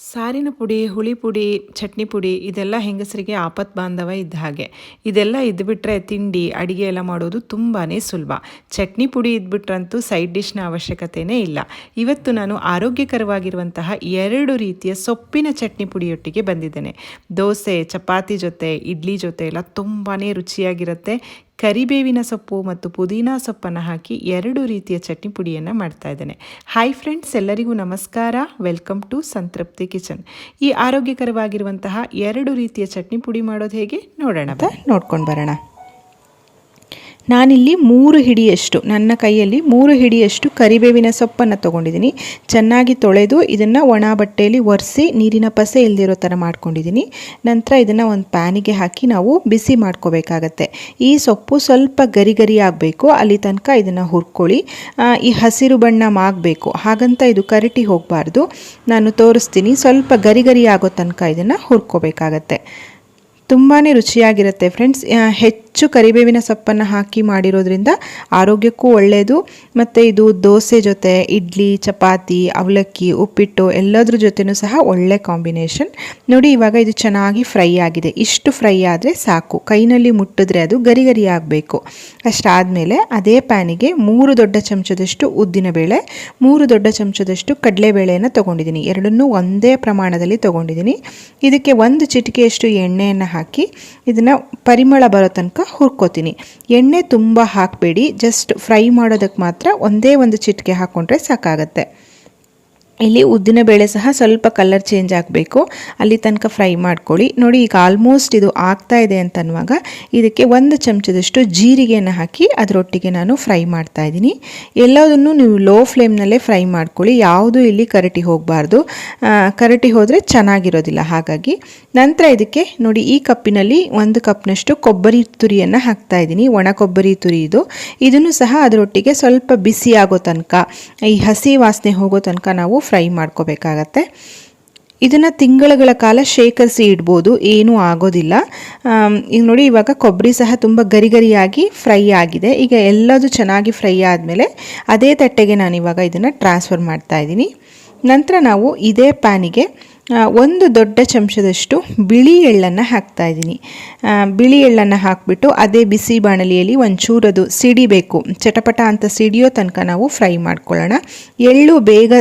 ಸಾರಿನ ಪುಡಿ, ಹುಳಿ ಪುಡಿ, ಚಟ್ನಿ ಪುಡಿ ಇದೆಲ್ಲ ಹೆಂಗಸರಿಗೆ ಆಪತ್ ಬಾಂಧವ ಇದ್ದ ಹಾಗೆ. ಇದೆಲ್ಲ ಇದ್ದುಬಿಟ್ರೆ ತಿಂಡಿ, ಅಡುಗೆ ಎಲ್ಲ ಮಾಡೋದು ತುಂಬಾ ಸುಲಭ. ಚಟ್ನಿ ಪುಡಿ ಇದ್ಬಿಟ್ರಂತೂ ಸೈಡ್ ಡಿಶ್ನ ಅವಶ್ಯಕತೆಯೇ ಇಲ್ಲ. ಇವತ್ತು ನಾನು ಆರೋಗ್ಯಕರವಾಗಿರುವಂತಹ ಎರಡು ರೀತಿಯ ಸೊಪ್ಪಿನ ಚಟ್ನಿ ಪುಡಿಯೊಟ್ಟಿಗೆ ಬಂದಿದ್ದೇನೆ. ದೋಸೆ, ಚಪಾತಿ ಜೊತೆ, ಇಡ್ಲಿ ಜೊತೆ ಎಲ್ಲ ತುಂಬಾ ರುಚಿಯಾಗಿರುತ್ತೆ. ಕರಿಬೇವಿನ ಸೊಪ್ಪು ಮತ್ತು ಪುದೀನಾ ಸೊಪ್ಪನ್ನು ಹಾಕಿ ಎರಡು ರೀತಿಯ ಚಟ್ನಿ ಪುಡಿಯನ್ನು ಮಾಡ್ತಾ ಇದ್ದೇನೆ. ಹಾಯ್ ಫ್ರೆಂಡ್ಸ್ ಎಲ್ಲರಿಗೂ ನಮಸ್ಕಾರ. ವೆಲ್ಕಮ್ ಟು ಸಂತೃಪ್ತಿ ಕಿಚನ್ ಈ ಆರೋಗ್ಯಕರವಾಗಿರುವಂತಹ ಎರಡು ರೀತಿಯ ಚಟ್ನಿ ಪುಡಿ ಮಾಡೋದು ಹೇಗೆ? ನೋಡೋಣ ನೋಡ್ಕೊಂಡು ಬರೋಣ. ನಾನಿಲ್ಲಿ ಮೂರು ಹಿಡಿಯಷ್ಟು, ನನ್ನ ಕೈಯಲ್ಲಿ ಮೂರು ಹಿಡಿಯಷ್ಟು ಕರಿಬೇವಿನ ಸೊಪ್ಪನ್ನು ತೊಗೊಂಡಿದ್ದೀನಿ. ಚೆನ್ನಾಗಿ ತೊಳೆದು ಇದನ್ನು ಒಣ ಬಟ್ಟೆಯಲ್ಲಿ ಒರೆಸಿ ನೀರಿನ ಪಸೆ ಇಲ್ದಿರೋ ಥರ ಮಾಡ್ಕೊಂಡಿದ್ದೀನಿ. ನಂತರ ಇದನ್ನು ಒಂದು ಪ್ಯಾನಿಗೆ ಹಾಕಿ ನಾವು ಬಿಸಿ ಮಾಡ್ಕೋಬೇಕಾಗತ್ತೆ. ಈ ಸೊಪ್ಪು ಸ್ವಲ್ಪ ಗರಿ ಆಗಬೇಕು, ಅಲ್ಲಿ ತನಕ ಇದನ್ನು ಹುರ್ಕೊಳ್ಳಿ. ಈ ಹಸಿರು ಬಣ್ಣ ಮಾಗಬೇಕು ಹಾಗಂತ ಇದು ಕರಟಿ ಹೋಗಬಾರ್ದು. ನಾನು ತೋರಿಸ್ತೀನಿ, ಸ್ವಲ್ಪ ಗರಿ ಗರಿ ಆಗೋ ತನಕ ಇದನ್ನು ಹುರ್ಕೋಬೇಕಾಗತ್ತೆ. ತುಂಬಾ ರುಚಿಯಾಗಿರುತ್ತೆ ಫ್ರೆಂಡ್ಸ್. ಹೆಚ್ಚು ಕರಿಬೇವಿನ ಸೊಪ್ಪನ್ನು ಹಾಕಿ ಮಾಡಿರೋದ್ರಿಂದ ಆರೋಗ್ಯಕ್ಕೂ ಒಳ್ಳೆಯದು ಮತ್ತು ಇದು ದೋಸೆ ಜೊತೆ, ಇಡ್ಲಿ, ಚಪಾತಿ, ಅವಲಕ್ಕಿ, ಉಪ್ಪಿಟ್ಟು ಎಲ್ಲದ್ರ ಜೊತೆನೂ ಸಹ ಒಳ್ಳೆ ಕಾಂಬಿನೇಷನ್. ನೋಡಿ, ಇವಾಗ ಇದು ಚೆನ್ನಾಗಿ ಫ್ರೈ ಆಗಿದೆ. ಇಷ್ಟು ಫ್ರೈ ಆದರೆ ಸಾಕು. ಕೈನಲ್ಲಿ ಮುಟ್ಟಿದ್ರೆ ಅದು ಗರಿ ಗರಿ ಆಗಬೇಕು. ಅಷ್ಟಾದಮೇಲೆ ಅದೇ ಪ್ಯಾನಿಗೆ ಮೂರು ದೊಡ್ಡ ಚಮಚದಷ್ಟು ಉದ್ದಿನಬೇಳೆ ಮೂರು ದೊಡ್ಡ ಚಮಚದಷ್ಟು ಕಡಲೆಬೇಳೆಯನ್ನು ತೊಗೊಂಡಿದ್ದೀನಿ. ಎರಡನ್ನೂ ಒಂದೇ ಪ್ರಮಾಣದಲ್ಲಿ ತೊಗೊಂಡಿದ್ದೀನಿ. ಇದಕ್ಕೆ ಒಂದು ಚಿಟಿಕೆಯಷ್ಟು ಎಣ್ಣೆಯನ್ನು ಹಾಕಿ ಇದನ್ನು ಪರಿಮಳ ಬರೋ ತನಕ ಹುರ್ಕೋತೀನಿ. ಎಣ್ಣೆ ತುಂಬ ಹಾಕಬೇಡಿ. ಜಸ್ಟ್ ಫ್ರೈ ಮಾಡೋದಕ್ಕೆ ಮಾತ್ರ ಒಂದೇ ಒಂದು ಚಿಟಿಕೆ ಹಾಕ್ಕೊಂಡ್ರೆ ಸಾಕಾಗತ್ತೆ. ಇಲ್ಲಿ ಉದ್ದಿನ ಬೇಳೆ ಸಹ ಸ್ವಲ್ಪ ಕಲರ್ ಚೇಂಜ್ ಆಗಬೇಕು. ಅಲ್ಲಿ ತನಕ ಫ್ರೈ ಮಾಡ್ಕೊಳ್ಳಿ. ನೋಡಿ, ಈಗ ಆಲ್ಮೋಸ್ಟ್ ಇದು ಆಗ್ತಾ ಇದೆ ಅಂತನ್ನುವಾಗ ಇದಕ್ಕೆ ಒಂದು ಚಮಚದಷ್ಟು ಜೀರಿಗೆಯನ್ನು ಹಾಕಿ ಅದರೊಟ್ಟಿಗೆ ನಾನು ಫ್ರೈ ಮಾಡ್ತಾ ಇದ್ದೀನಿ. ಎಲ್ಲದನ್ನು ನೀವು ಲೋ ಫ್ಲೇಮ್ನಲ್ಲೇ ಫ್ರೈ ಮಾಡ್ಕೊಳ್ಳಿ. ಯಾವುದು ಇಲ್ಲಿ ಕರಟಿ ಹೋಗಬಾರ್ದು. ಕರಟಿ ಹೋದರೆ ಚೆನ್ನಾಗಿರೋದಿಲ್ಲ ಹಾಗಾಗಿ. ನಂತರ ಇದಕ್ಕೆ ನೋಡಿ, ಈ ಕಪ್ಪಿನಲ್ಲಿ ಒಂದು ಕಪ್ನಷ್ಟು ಕೊಬ್ಬರಿ ತುರಿಯನ್ನು ಹಾಕ್ತಾ ಇದ್ದೀನಿ. ಒಣ ಕೊಬ್ಬರಿ ತುರಿ ಇದು. ಇದನ್ನು ಸಹ ಅದರೊಟ್ಟಿಗೆ ಸ್ವಲ್ಪ ಬಿಸಿ ಆಗೋ ತನಕ, ಈ ಹಸಿ ವಾಸನೆ ಹೋಗೋ ತನಕ ನಾವು ಫ್ರೈ ಮಾಡ್ಕೋಬೇಕಾಗತ್ತೆ. ಇದನ್ನು ತಿಂಗಳುಗಳ ಕಾಲ ಶೇಖರಿಸಿ ಇಡ್ಬೋದು, ಏನೂ ಆಗೋದಿಲ್ಲ. ಈಗ ನೋಡಿ ಇವಾಗ ಕೊಬ್ಬರಿ ಸಹ ತುಂಬ ಗರಿ ಗರಿಯಾಗಿ ಫ್ರೈ ಆಗಿದೆ. ಈಗ ಎಲ್ಲದೂ ಚೆನ್ನಾಗಿ ಫ್ರೈ ಆದಮೇಲೆ ಅದೇ ತಟ್ಟೆಗೆ ನಾನು ಇವಾಗ ಇದನ್ನು ಟ್ರಾನ್ಸ್ಫರ್ ಮಾಡ್ತಾ ಇದ್ದೀನಿ. ನಂತರ ನಾವು ಇದೇ ಪ್ಯಾನಿಗೆ ಒಂದು ದೊಡ್ಡ ಚಮಚದಷ್ಟು ಬಿಳಿ ಎಳ್ಳನ್ನು ಹಾಕ್ತಾ ಇದ್ದೀನಿ. ಬಿಳಿ ಎಳ್ಳನ್ನು ಹಾಕಿಬಿಟ್ಟು ಅದೇ ಬಿಸಿ ಬಾಣಲಿಯಲ್ಲಿ ಒಂಚೂರದು ಸಿಡಿಬೇಕು. ಚಟಪಟ ಅಂತ ಸಿಡಿಯೋ ತನಕ ನಾವು ಫ್ರೈ ಮಾಡ್ಕೊಳ್ಳೋಣ. ಎಳ್ಳು ಬೇಗ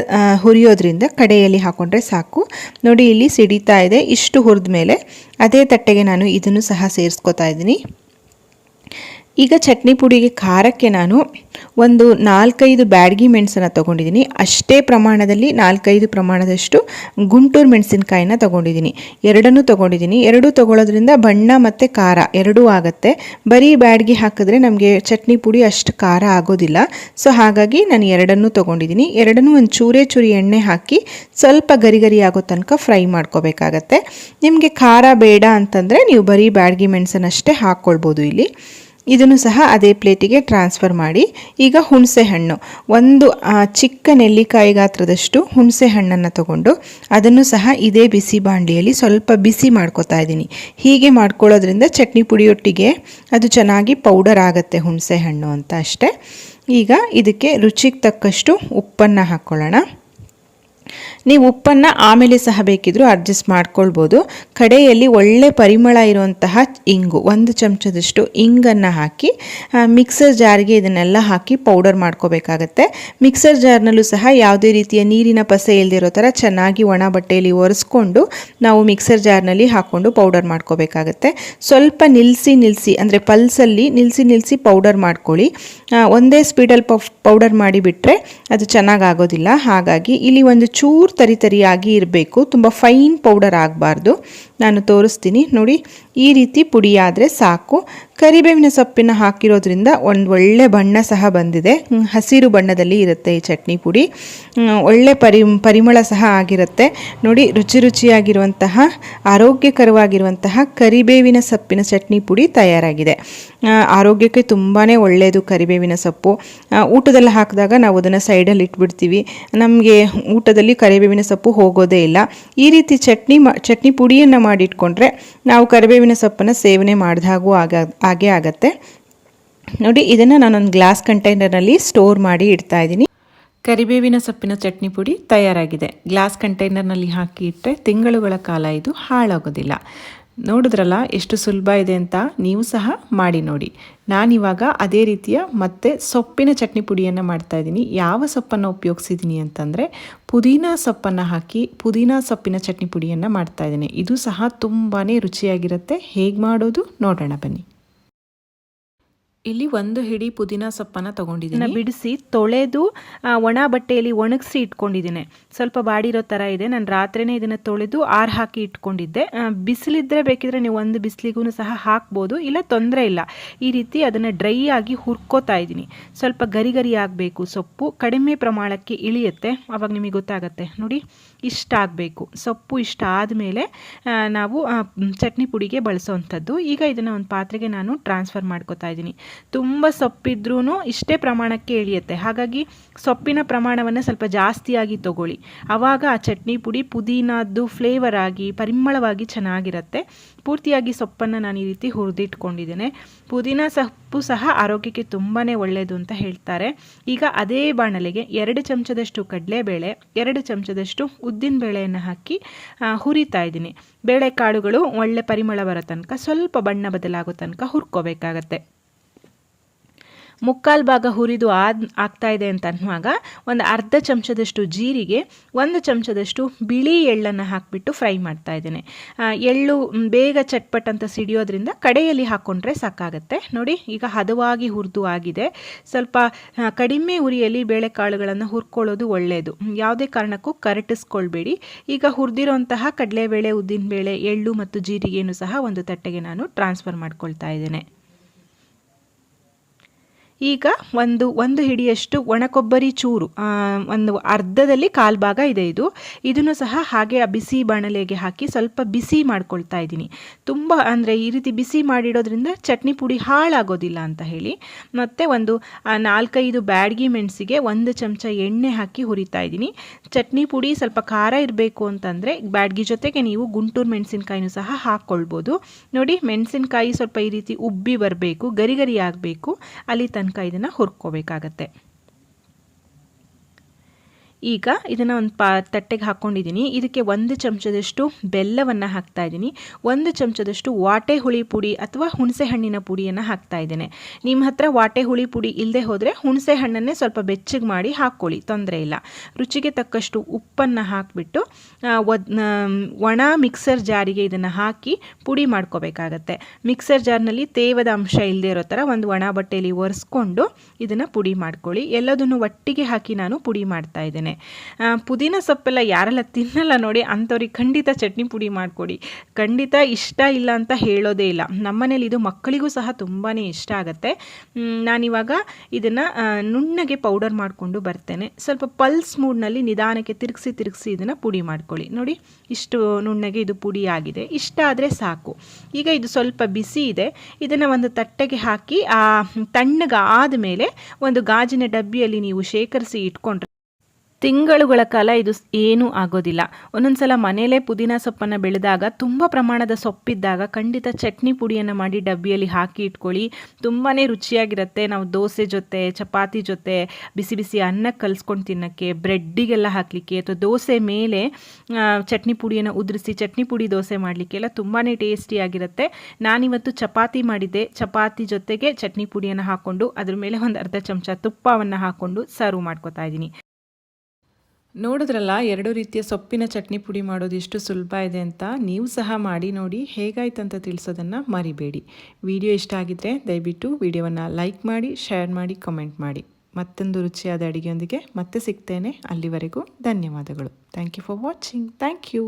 ಹುರಿಯೋದ್ರಿಂದ ಕಡೆಯಲ್ಲಿ ಹಾಕ್ಕೊಂಡ್ರೆ ಸಾಕು. ನೋಡಿ, ಇಲ್ಲಿ ಸಿಡಿತಾ ಇದೆ. ಇಷ್ಟು ಹುರಿದ ಮೇಲೆ ಅದೇ ತಟ್ಟೆಗೆ ನಾನು ಇದನ್ನು ಸಹ ಸೇರಿಸ್ಕೊತಾ ಇದ್ದೀನಿ. ಈಗ ಚಟ್ನಿ ಪುಡಿಗೆ ಖಾರಕ್ಕೆ ನಾನು ಒಂದು ನಾಲ್ಕೈದು ಬ್ಯಾಡಗಿ ಮೆಣಸನ್ನು ತೊಗೊಂಡಿದ್ದೀನಿ. ಅಷ್ಟೇ ಪ್ರಮಾಣದಲ್ಲಿ ನಾಲ್ಕೈದು ಪ್ರಮಾಣದಷ್ಟು ಗುಂಟೂರು ಮೆಣಸಿನಕಾಯಿನ ತೊಗೊಂಡಿದ್ದೀನಿ. ಎರಡನ್ನೂ ತೊಗೊಂಡಿದ್ದೀನಿ. ಎರಡೂ ತೊಗೊಳೋದ್ರಿಂದ ಬಣ್ಣ ಮತ್ತು ಖಾರ ಎರಡೂ ಆಗುತ್ತೆ. ಬರೀ ಬ್ಯಾಡ್ಗಿ ಹಾಕಿದ್ರೆ ನಮಗೆ ಚಟ್ನಿ ಪುಡಿ ಅಷ್ಟು ಖಾರ ಆಗೋದಿಲ್ಲ. ಸೊ ಹಾಗಾಗಿ ನಾನು ಎರಡನ್ನೂ ತೊಗೊಂಡಿದ್ದೀನಿ. ಎರಡನ್ನೂ ಒಂದು ಚೂರೇ ಚೂರಿ ಎಣ್ಣೆ ಹಾಕಿ ಸ್ವಲ್ಪ ಗರಿ ಗರಿ ಆಗೋ ತನಕ ಫ್ರೈ ಮಾಡ್ಕೋಬೇಕಾಗತ್ತೆ. ನಿಮಗೆ ಖಾರ ಬೇಡ ಅಂತಂದರೆ ನೀವು ಬರೀ ಬ್ಯಾಡ್ಗಿ ಮೆಣಸನ್ನಷ್ಟೇ ಹಾಕ್ಕೊಳ್ಬೋದು ಇಲ್ಲಿ. ಇದನ್ನು ಸಹ ಅದೇ ಪ್ಲೇಟಿಗೆ ಟ್ರಾನ್ಸ್ಫರ್ ಮಾಡಿ. ಈಗ ಹುಣಸೆ ಹಣ್ಣು. ಒಂದು ಚಿಕ್ಕ ನೆಲ್ಲಿಕಾಯಿ ಗಾತ್ರದಷ್ಟು ಹುಣಸೆ ಹಣ್ಣನ್ನು ತಗೊಂಡು ಅದನ್ನು ಸಹ ಇದೇ ಬಿಸಿ ಬಾಂಡಿಯಲ್ಲಿ ಸ್ವಲ್ಪ ಬಿಸಿ ಮಾಡ್ಕೋತಾ ಇದ್ದೀನಿ. ಹೀಗೆ ಮಾಡ್ಕೊಳ್ಳೋದ್ರಿಂದ ಚಟ್ನಿ ಪುಡಿಯೊಟ್ಟಿಗೆ ಅದು ಚೆನ್ನಾಗಿ ಪೌಡರ್ ಆಗುತ್ತೆ ಹುಣಸೆ ಹಣ್ಣು ಅಂತ ಅಷ್ಟೇ. ಈಗ ಇದಕ್ಕೆ ರುಚಿಗೆ ತಕ್ಕಷ್ಟು ಉಪ್ಪನ್ನು ಹಾಕ್ಕೊಳ್ಳೋಣ. ನೀವು ಉಪ್ಪನ್ನು ಆಮೇಲೆ ಸಹ ಬೇಕಿದ್ರೂ ಅಡ್ಜಸ್ಟ್ ಮಾಡ್ಕೊಳ್ಬೋದು. ಕಡೆಯಲ್ಲಿ ಒಳ್ಳೆ ಪರಿಮಳ ಇರುವಂತಹ ಇಂಗು, ಒಂದು ಚಮಚದಷ್ಟು ಇಂಗನ್ನು ಹಾಕಿ ಮಿಕ್ಸರ್ ಜಾರ್ಗೆ ಇದನ್ನೆಲ್ಲ ಹಾಕಿ ಪೌಡರ್ ಮಾಡ್ಕೋಬೇಕಾಗತ್ತೆ. ಮಿಕ್ಸರ್ ಜಾರ್ನಲ್ಲೂ ಸಹ ಯಾವುದೇ ರೀತಿಯ ನೀರಿನ ಪಸೆ ಇಲ್ಲದಿರೋ ಥರ ಚೆನ್ನಾಗಿ ಒಣ ಬಟ್ಟೆಯಲ್ಲಿ ಒರೆಸ್ಕೊಂಡು ನಾವು ಮಿಕ್ಸರ್ ಜಾರ್ನಲ್ಲಿ ಹಾಕ್ಕೊಂಡು ಪೌಡರ್ ಮಾಡ್ಕೋಬೇಕಾಗತ್ತೆ. ಸ್ವಲ್ಪ ನಿಲ್ಲಿಸಿ ನಿಲ್ಲಿಸಿ ಅಂದರೆ ಪಲ್ಸಲ್ಲಿ ನಿಲ್ಲಿಸಿ ನಿಲ್ಲಿಸಿ ಪೌಡರ್ ಮಾಡ್ಕೊಳ್ಳಿ. ಒಂದೇ ಸ್ಪೀಡಲ್ಲಿ ಪೌಡರ್ ಮಾಡಿಬಿಟ್ರೆ ಅದು ಚೆನ್ನಾಗಾಗೋದಿಲ್ಲ. ಹಾಗಾಗಿ ಇಲ್ಲಿ ಒಂದು ಚೂರು ತರಿ ತರಿಯಾಗಿ ಇರಬೇಕು. ತುಂಬ ಫೈನ್ ಪೌಡರ್ ಆಗಬಾರ್ದು. ನಾನು ತೋರಿಸ್ತೀನಿ. ನೋಡಿ, ಈ ರೀತಿ ಪುಡಿಯಾದರೆ ಸಾಕು. ಕರಿಬೇವಿನ ಸೊಪ್ಪಿನ ಹಾಕಿರೋದ್ರಿಂದ ಒಂದು ಒಳ್ಳೆ ಬಣ್ಣ ಸಹ ಬಂದಿದೆ. ಹಸಿರು ಬಣ್ಣದಲ್ಲಿ ಇರುತ್ತೆ ಈ ಚಟ್ನಿ ಪುಡಿ. ಒಳ್ಳೆ ಪರಿ, ಪರಿಮಳ ಸಹ ಆಗಿರುತ್ತೆ. ನೋಡಿ, ರುಚಿ ರುಚಿಯಾಗಿರುವಂತಹ, ಆರೋಗ್ಯಕರವಾಗಿರುವಂತಹ ಕರಿಬೇವಿನ ಸೊಪ್ಪಿನ ಚಟ್ನಿ ಪುಡಿ ತಯಾರಾಗಿದೆ. ಆರೋಗ್ಯಕ್ಕೆ ತುಂಬಾ ಒಳ್ಳೆಯದು ಕರಿಬೇವಿನ ಸೊಪ್ಪು. ಊಟದಲ್ಲಿ ಹಾಕಿದಾಗ ನಾವು ಅದನ್ನು ಸೈಡಲ್ಲಿ ಇಟ್ಬಿಡ್ತೀವಿ. ನಮಗೆ ಊಟದಲ್ಲಿ ಕರಿಬೇವಿನ ಸೊಪ್ಪು ಹೋಗೋದೇ ಇಲ್ಲ. ಈ ರೀತಿ ಚಟ್ನಿ ಚಟ್ನಿ ಪುಡಿಯನ್ನು ಮಾಡಿಟ್ಕೊಂಡ್ರೆ ನಾವು ಕರಿಬೇವಿನ ಸೊಪ್ಪನ್ನು ಸೇವನೆ ಮಾಡಿದಾಗೂ ಆಗ, ಹಾಗೆ ಆಗತ್ತೆ. ನೋಡಿ, ಇದನ್ನು ನಾನೊಂದು ಗ್ಲಾಸ್ ಕಂಟೈನರ್ನಲ್ಲಿ ಸ್ಟೋರ್ ಮಾಡಿ ಇಡ್ತಾ ಇದ್ದೀನಿ. ಕರಿಬೇವಿನ ಸೊಪ್ಪಿನ ಚಟ್ನಿ ಪುಡಿ ತಯಾರಾಗಿದೆ. ಗ್ಲಾಸ್ ಕಂಟೈನರ್ನಲ್ಲಿ ಹಾಕಿ ಇಟ್ಟರೆ ತಿಂಗಳುಗಳ ಕಾಲ ಇದು ಹಾಳಾಗೋದಿಲ್ಲ. ನೋಡಿದ್ರಲ್ಲ, ಎಷ್ಟು ಸುಲಭ ಇದೆ ಅಂತ ನೀವು ಸಹ ಮಾಡಿ ನೋಡಿ. ನಾನಿವಾಗ ಅದೇ ರೀತಿಯ ಮತ್ತೆ ಸೊಪ್ಪಿನ ಚಟ್ನಿ ಪುಡಿಯನ್ನು ಮಾಡ್ತಾ ಇದ್ದೀನಿ. ಯಾವ ಸೊಪ್ಪನ್ನು ಉಪಯೋಗಿಸಿದ್ದೀನಿ ಅಂತಂದರೆ, ಪುದೀನ ಸೊಪ್ಪನ್ನು ಹಾಕಿ ಪುದೀನ ಸೊಪ್ಪಿನ ಚಟ್ನಿ ಪುಡಿಯನ್ನು ಮಾಡ್ತಾ ಇದ್ದೀನಿ. ಇದು ಸಹ ತುಂಬಾ ರುಚಿಯಾಗಿರುತ್ತೆ. ಹೇಗೆ ಮಾಡೋದು ನೋಡೋಣ ಬನ್ನಿ. ಇಲ್ಲಿ ಒಂದು ಹಿಡಿ ಪುದೀನ ಸೊಪ್ಪನ್ನು ತಗೊಂಡಿದ್ದೀನಿ. ಬಿಡಿಸಿ ತೊಳೆದು ಒಣ ಬಟ್ಟೆಯಲ್ಲಿ ಒಣಗಿಸಿ ಇಟ್ಕೊಂಡಿದ್ದೀನಿ. ಸ್ವಲ್ಪ ಬಾಡಿರೋ ಥರ ಇದೆ. ನಾನು ರಾತ್ರಿನೇ ಇದನ್ನು ತೊಳೆದು ಆರು ಹಾಕಿ ಇಟ್ಕೊಂಡಿದ್ದೆ. ಬಿಸಿಲಿದ್ರೆ ಬೇಕಿದ್ರೆ ನೀವು ಒಂದು ಬಿಸಿಲಿಗೂ ಸಹ ಹಾಕ್ಬೋದು. ಇಲ್ಲ, ತೊಂದರೆ ಇಲ್ಲ. ಈ ರೀತಿ ಅದನ್ನು ಡ್ರೈ ಆಗಿ ಹುರ್ಕೋತಾ ಇದ್ದೀನಿ. ಸ್ವಲ್ಪ ಗರಿ ಗರಿ ಆಗಬೇಕು ಸೊಪ್ಪು. ಕಡಿಮೆ ಪ್ರಮಾಣಕ್ಕೆ ಇಳಿಯುತ್ತೆ. ಅವಾಗ ನಿಮಗೆ ಗೊತ್ತಾಗುತ್ತೆ. ನೋಡಿ. ಇಷ್ಟ ಆಗಬೇಕು. ಸೊಪ್ಪು ಇಷ್ಟ ಆದಮೇಲೆ ನಾವು ಚಟ್ನಿ ಪುಡಿಗೆ ಬಳಸೋವಂಥದ್ದು ಈಗ ಇದನ್ನು ಒಂದು ಪಾತ್ರೆಗೆ ನಾನು ಟ್ರಾನ್ಸ್ಫರ್ ಮಾಡ್ಕೋತಾ ಇದ್ದೀನಿ. ತುಂಬ ಸೊಪ್ಪಿದ್ರೂ ಇಷ್ಟೇ ಪ್ರಮಾಣಕ್ಕೆ ಇಳಿಯುತ್ತೆ ಹಾಗಾಗಿ ಸೊಪ್ಪಿನ ಪ್ರಮಾಣವನ್ನು ಸ್ವಲ್ಪ ಜಾಸ್ತಿಯಾಗಿ ತಗೊಳ್ಳಿ. ಆವಾಗ ಆ ಚಟ್ನಿ ಪುಡಿ ಪುದೀನದ್ದು ಫ್ಲೇವರ್ ಆಗಿ, ಪರಿಮಳವಾಗಿ ಚೆನ್ನಾಗಿರುತ್ತೆ. ಪೂರ್ತಿಯಾಗಿ ಸೊಪ್ಪನ್ನು ನಾನು ಈ ರೀತಿ ಹುರಿದಿಟ್ಕೊಂಡಿದ್ದೇನೆ. ಪುದೀನ ಸೊಪ್ಪು ಸಹ ಆರೋಗ್ಯಕ್ಕೆ ತುಂಬಾ ಒಳ್ಳೆಯದು ಅಂತ ಹೇಳ್ತಾರೆ. ಈಗ ಅದೇ ಬಾಣಲೆಗೆ ಎರಡು ಚಮಚದಷ್ಟು ಕಡಲೆಬೇಳೆ, ಎರಡು ಚಮಚದಷ್ಟು ಉದ್ದಿನ ಬೇಳೆಯನ್ನು ಹಾಕಿ ಹುರಿತಾ ಇದ್ದೀನಿ. ಬೇಳೆಕಾಳುಗಳು ಒಳ್ಳೆ ಪರಿಮಳ ಬರೋ ತನಕ, ಸ್ವಲ್ಪ ಬಣ್ಣ ಬದಲಾಗೋ ತನಕ ಹುರ್ಕೋಬೇಕಾಗತ್ತೆ. ಮುಕ್ಕಾಲು ಭಾಗ ಹುರಿದು ಆದ ಆಗ್ತಾ ಇದೆ ಅಂತ ಅನ್ನುವಾಗ ಒಂದು ಅರ್ಧ ಚಮಚದಷ್ಟು ಜೀರಿಗೆ, ಒಂದು ಚಮಚದಷ್ಟು ಬಿಳಿ ಎಳ್ಳನ್ನು ಹಾಕಿಬಿಟ್ಟು ಫ್ರೈ ಮಾಡ್ತಾ ಇದ್ದೇನೆ. ಎಳ್ಳು ಬೇಗ ಚಟ್ಪಟ್ ಅಂತ ಸಿಡಿಯೋದ್ರಿಂದ ಕಡೆಯಲ್ಲಿ ಹಾಕ್ಕೊಂಡ್ರೆ ಸಾಕಾಗುತ್ತೆ. ನೋಡಿ, ಈಗ ಹದವಾಗಿ ಹುರಿದು ಆಗಿದೆ. ಸ್ವಲ್ಪ ಕಡಿಮೆ ಉರಿಯಲ್ಲಿ ಬೇಳೆಕಾಳುಗಳನ್ನು ಹುರ್ಕೊಳ್ಳೋದು ಒಳ್ಳೆಯದು ಯಾವುದೇ ಕಾರಣಕ್ಕೂ ಕರಟಿಸ್ಕೊಳ್ಬೇಡಿ. ಈಗ ಹುರಿದಿರೋಂತಹ ಕಡಲೆಬೇಳೆ, ಉದ್ದಿನಬೇಳೆ, ಎಳ್ಳು ಮತ್ತು ಜೀರಿಗೆಯನ್ನು ಸಹ ಒಂದು ತಟ್ಟೆಗೆ ನಾನು ಟ್ರಾನ್ಸ್ಫರ್ ಮಾಡ್ಕೊಳ್ತಾ ಇದ್ದೇನೆ. ಈಗ ಒಂದು ಒಂದು ಹಿಡಿಯಷ್ಟು ಒಣ ಕೊಬ್ಬರಿ ಚೂರು ಒಂದು ಅರ್ಧದಲ್ಲಿ ಕಾಲು ಭಾಗ ಇದೆ ಇದು. ಇದನ್ನು ಸಹ ಹಾಗೆ ಆ ಬಿಸಿ ಬಾಣಲೆಗೆ ಹಾಕಿ ಸ್ವಲ್ಪ ಬಿಸಿ ಮಾಡ್ಕೊಳ್ತಾ ಇದ್ದೀನಿ. ತುಂಬ ಅಂದರೆ ಈ ರೀತಿ ಬಿಸಿ ಮಾಡಿಡೋದ್ರಿಂದ ಚಟ್ನಿ ಪುಡಿ ಹಾಳಾಗೋದಿಲ್ಲ ಅಂತ ಹೇಳಿ. ಮತ್ತು ಒಂದು ನಾಲ್ಕೈದು ಬ್ಯಾಡ್ಗಿ ಮೆಣಸಿಗೆ ಒಂದು ಚಮಚ ಎಣ್ಣೆ ಹಾಕಿ ಹುರಿತಾ ಇದ್ದೀನಿ. ಚಟ್ನಿ ಪುಡಿ ಸ್ವಲ್ಪ ಖಾರ ಇರಬೇಕು ಅಂತಂದರೆ ಬ್ಯಾಡ್ಗಿ ಜೊತೆಗೆ ನೀವು ಗುಂಟೂರು ಮೆಣಸಿನ್ಕಾಯಿನೂ ಸಹ ಹಾಕ್ಕೊಳ್ಬೋದು ನೋಡಿ, ಮೆಣಸಿನ್ಕಾಯಿ ಸ್ವಲ್ಪ ಈ ರೀತಿ ಉಬ್ಬಿ ಬರಬೇಕು, ಗರಿ ಗರಿ ಆಗಬೇಕು. ಅಲ್ಲಿ ತನಕ ತನಕ ಇದನ್ನು ಹುರ್ಕೋಬೇಕಾಗತ್ತೆ. ಈಗ ಇದನ್ನು ಒಂದು ಪಾ, ತಟ್ಟೆಗೆ ಹಾಕ್ಕೊಂಡಿದ್ದೀನಿ ಇದಕ್ಕೆ ಒಂದು ಚಮಚದಷ್ಟು ಬೆಲ್ಲವನ್ನು ಹಾಕ್ತಾ ಇದ್ದೀನಿ. ಒಂದು ಚಮಚದಷ್ಟು ವಾಟೆ ಹುಳಿ ಪುಡಿ ಅಥವಾ ಹುಣಸೆ ಹಣ್ಣಿನ ಪುಡಿಯನ್ನು ಹಾಕ್ತಾ ಇದ್ದೇನೆ. ನಿಮ್ಮ ಹತ್ರ ವಾಟೆ ಹುಳಿ ಪುಡಿ ಇಲ್ಲದೆ ಹೋದರೆ ಹುಣಸೆ ಹಣ್ಣನ್ನೇ ಸ್ವಲ್ಪ ಬೆಚ್ಚಗೆ ಮಾಡಿ ಹಾಕ್ಕೊಳ್ಳಿ ತೊಂದರೆ ಇಲ್ಲ. ರುಚಿಗೆ ತಕ್ಕಷ್ಟು ಉಪ್ಪನ್ನು ಹಾಕಿಬಿಟ್ಟು ಒಣ ಮಿಕ್ಸರ್ ಜಾರಿಗೆ ಇದನ್ನು ಹಾಕಿ ಪುಡಿ ಮಾಡ್ಕೋಬೇಕಾಗತ್ತೆ. ಮಿಕ್ಸರ್ ಜಾರ್ನಲ್ಲಿ ತೇವದ ಅಂಶ ಇಲ್ಲದೆ ಇರೋ ಥರ ಒಂದು ಒಣ ಬಟ್ಟೆಯಲ್ಲಿ ಒರೆಸ್ಕೊಂಡು ಇದನ್ನು ಪುಡಿ ಮಾಡ್ಕೊಳ್ಳಿ. ಎಲ್ಲದನ್ನು ಒಟ್ಟಿಗೆ ಹಾಕಿ ನಾನು ಪುಡಿ ಮಾಡ್ತಾ ಇದ್ದೇನೆ. ಪುದೀನ ಸೊಪ್ಪೆಲ್ಲ ಯಾರೆಲ್ಲ ತಿನ್ನಲ್ಲ ನೋಡಿ ಅಂಥವ್ರಿಗೆ ಖಂಡಿತ ಚಟ್ನಿ ಪುಡಿ ಮಾಡಿಕೊಡಿ. ಖಂಡಿತ ಇಷ್ಟ ಇಲ್ಲ ಅಂತ ಹೇಳೋದೇ ಇಲ್ಲ. ನಮ್ಮನೇಲಿ ಇದು ಮಕ್ಕಳಿಗೂ ಸಹ ತುಂಬಾ ಇಷ್ಟ ಆಗುತ್ತೆ. ನಾನಿವಾಗ ಇದನ್ನು ನುಣ್ಣಗೆ ಪೌಡರ್ ಮಾಡಿಕೊಂಡು ಬರ್ತೇನೆ. ಸ್ವಲ್ಪ ಪಲ್ಸ್ ಮೂಡ್ನಲ್ಲಿ ನಿಧಾನಕ್ಕೆ ತಿರುಗಿಸಿ ತಿರುಗಿಸಿ ಇದನ್ನು ಪುಡಿ ಮಾಡ್ಕೊಳ್ಳಿ. ನೋಡಿ, ಇಷ್ಟು ನುಣ್ಣಗೆ ಇದು ಪುಡಿ ಆಗಿದೆ. ಇಷ್ಟ ಆದರೆ ಸಾಕು. ಈಗ ಇದು ಸ್ವಲ್ಪ ಬಿಸಿ ಇದೆ. ಇದನ್ನು ಒಂದು ತಟ್ಟೆಗೆ ಹಾಕಿ ತಣ್ಣಗಾದ ಮೇಲೆ ಒಂದು ಗಾಜಿನ ಡಬ್ಬಿಯಲ್ಲಿ ನೀವು ಶೇಖರಿಸಿ ಇಟ್ಕೊಂಡ್ರೆ ತಿಂಗಳುಗಳ ಕಾಲ ಇದು ಏನೂ ಆಗೋದಿಲ್ಲ. ಒಂದೊಂದು ಸಲ ಮನೆಯಲ್ಲೇ ಪುದೀನ ಸೊಪ್ಪನ್ನು ಬೆಳೆದಾಗ, ತುಂಬ ಪ್ರಮಾಣದ ಸೊಪ್ಪಿದ್ದಾಗ ಖಂಡಿತ ಚಟ್ನಿ ಪುಡಿಯನ್ನು ಮಾಡಿ ಡಬ್ಬಿಯಲ್ಲಿ ಹಾಕಿ ಇಟ್ಕೊಳ್ಳಿ. ತುಂಬಾ ರುಚಿಯಾಗಿರುತ್ತೆ. ನಾವು ದೋಸೆ ಜೊತೆ, ಚಪಾತಿ ಜೊತೆ, ಬಿಸಿ ಬಿಸಿ ಅನ್ನಕ್ಕೆ ಕಲಿಸ್ಕೊಂಡು ತಿನ್ನೋಕ್ಕೆ, ಬ್ರೆಡ್ಡಿಗೆಲ್ಲ ಹಾಕಲಿಕ್ಕೆ ಅಥವಾ ದೋಸೆ ಮೇಲೆ ಚಟ್ನಿ ಪುಡಿಯನ್ನು ಉದುರಿಸಿ, ಚಟ್ನಿ ಪುಡಿ ದೋಸೆ ಮಾಡಲಿಕ್ಕೆ ಎಲ್ಲ ತುಂಬಾ ಟೇಸ್ಟಿಯಾಗಿರುತ್ತೆ ನಾನಿವತ್ತು ಚಪಾತಿ ಮಾಡಿದ್ದೆ. ಚಪಾತಿ ಜೊತೆಗೆ ಚಟ್ನಿ ಪುಡಿಯನ್ನು ಹಾಕ್ಕೊಂಡು ಅದ್ರ ಮೇಲೆ ಒಂದು ಅರ್ಧ ಚಮಚ ತುಪ್ಪವನ್ನು ಹಾಕ್ಕೊಂಡು ಸರ್ವ್ ಮಾಡ್ಕೋತಾ ಇದ್ದೀನಿ. ನೋಡಿದ್ರಲ್ಲ, ಎರಡು ರೀತಿಯ ಸೊಪ್ಪಿನ ಚಟ್ನಿ ಪುಡಿ ಮಾಡೋದು ಎಷ್ಟು ಸುಲಭ ಇದೆ ಅಂತ ನೀವು ಸಹ ಮಾಡಿ ನೋಡಿ, ಹೇಗಾಯ್ತು ಅಂತ ತಿಳಿಸೋದನ್ನು ಮರಿಬೇಡಿ. ವಿಡಿಯೋ ಇಷ್ಟ ಆಗಿದ್ದರೆ ದಯವಿಟ್ಟು ವಿಡಿಯೋವನ್ನು ಲೈಕ್ ಮಾಡಿ, ಶೇರ್ ಮಾಡಿ, ಕಮೆಂಟ್ ಮಾಡಿ. ಮತ್ತೊಂದು ರುಚಿಯಾದ ಅಡುಗೆಯೊಂದಿಗೆ ಮತ್ತೆ ಸಿಗ್ತೇನೆ. ಅಲ್ಲಿವರೆಗೂ ಧನ್ಯವಾದಗಳು. Thank you for watching. Thank you.